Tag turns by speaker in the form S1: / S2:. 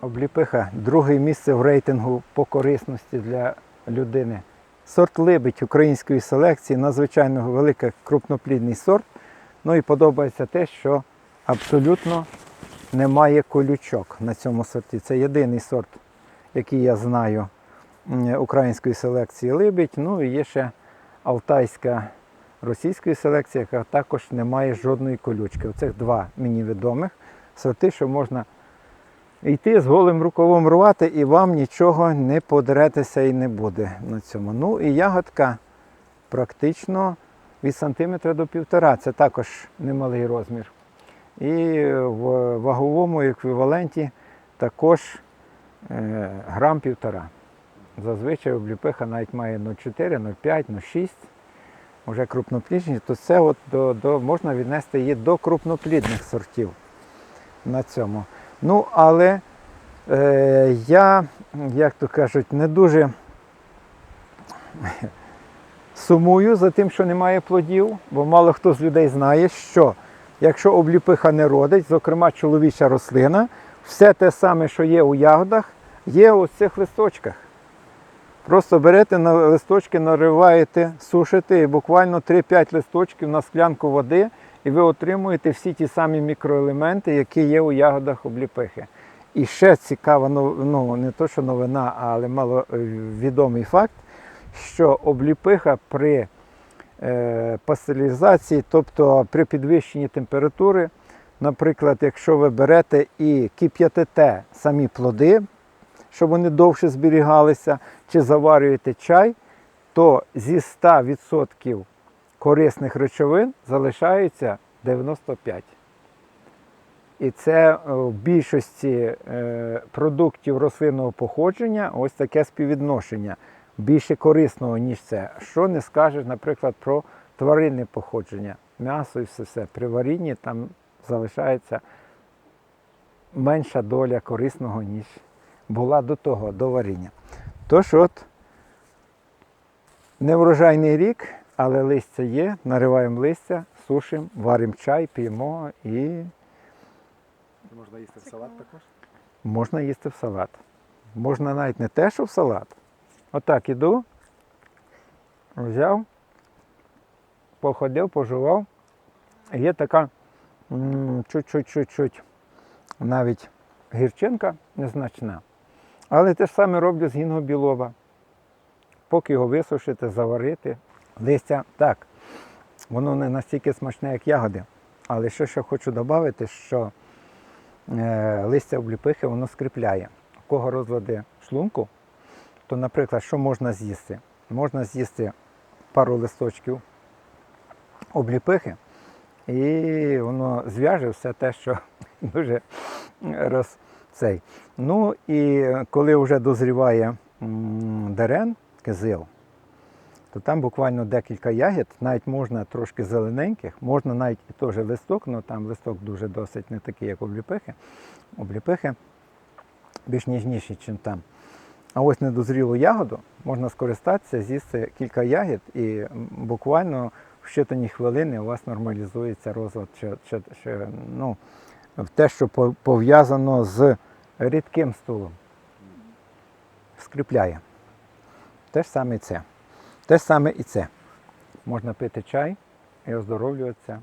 S1: Обліпиха друге місце в рейтингу по корисності для людини. Сорт либідь української селекції, надзвичайно великий крупноплідний сорт. Ну і подобається те, що абсолютно немає колючок на цьому сорті. Це єдиний сорт, який я знаю української селекції либідь. Ну і є ще алтайська російської селекції, яка також не має жодної колючки. Оцих два мені відомих сорти, що можна йти з голим рукавом рвати, і вам нічого не подеретеся і не буде на цьому. Ну і ягодка практично від сантиметра до півтора. Це також немалий розмір. І в ваговому еквіваленті також е, грам півтора. Зазвичай обліпиха навіть має 0,4, 0,5, 0,6. Вже крупноплідні, то це от до, до, можна віднести її до крупноплідних сортів на цьому. Ну, але е, я, як то кажуть, не дуже сумую за тим, що немає плодів, бо мало хто з людей знає, що якщо обліпиха не родить, зокрема чоловіча рослина, все те саме, що є у ягодах, є у цих листочках. Просто берете на листочки, нариваєте, сушите і буквально 3-5 листочків на склянку води, і ви отримуєте всі ті самі мікроелементи, які є у ягодах обліпихи. І ще цікава, ну не то, що новина, але маловідомий факт, що обліпиха при е, пастеризації, тобто при підвищенні температури, наприклад, якщо ви берете і кип'ятите самі плоди, щоб вони довше зберігалися, чи заварюєте чай, то зі 100% корисних речовин залишається 95. І це е, в більшості е, продуктів рослинного походження ось таке співвідношення більше корисного, ніж це. Що не скажеш, наприклад, про тваринне походження, м'ясо і все все. При варінні там залишається менша доля корисного, ніж була до того, до варіння. Тож от, неврожайний рік, але листя є, нариваємо листя, сушимо, варимо чай, п'ємо і
S2: Можна їсти в салат також.
S1: можна їсти в салат. Можна навіть не те, що в салат. Отак іду, взяв, походив, пожував. Є така чуть-чуть-чуть навіть гірчинка незначна. Але те ж саме роблю з гінго білова. Поки його висушити, заварити. Листя так, воно не настільки смачне, як ягоди. Але ще що хочу додати, що е, листя обліпихи воно скріпляє. У кого розлади шлунку, то, наприклад, що можна з'їсти? Можна з'їсти пару листочків обліпихи, і воно зв'яже все те, що дуже роз цей. Ну і коли вже дозріває дерен, кизил, то там буквально декілька ягід, навіть можна трошки зелененьких, можна навіть теж листок, але там листок дуже досить не такий, як обліпихи. Обліпихи більш ніжніші, ніж там. А ось недозрілу ягоду можна скористатися, з'їсти кілька ягід, і буквально в щитані хвилини у вас нормалізується розлад, чи, чи, ну, те, що пов'язано з рідким стулом. Скріпляє. Те ж саме це. Те саме і це. Можна пити чай і оздоровлюватися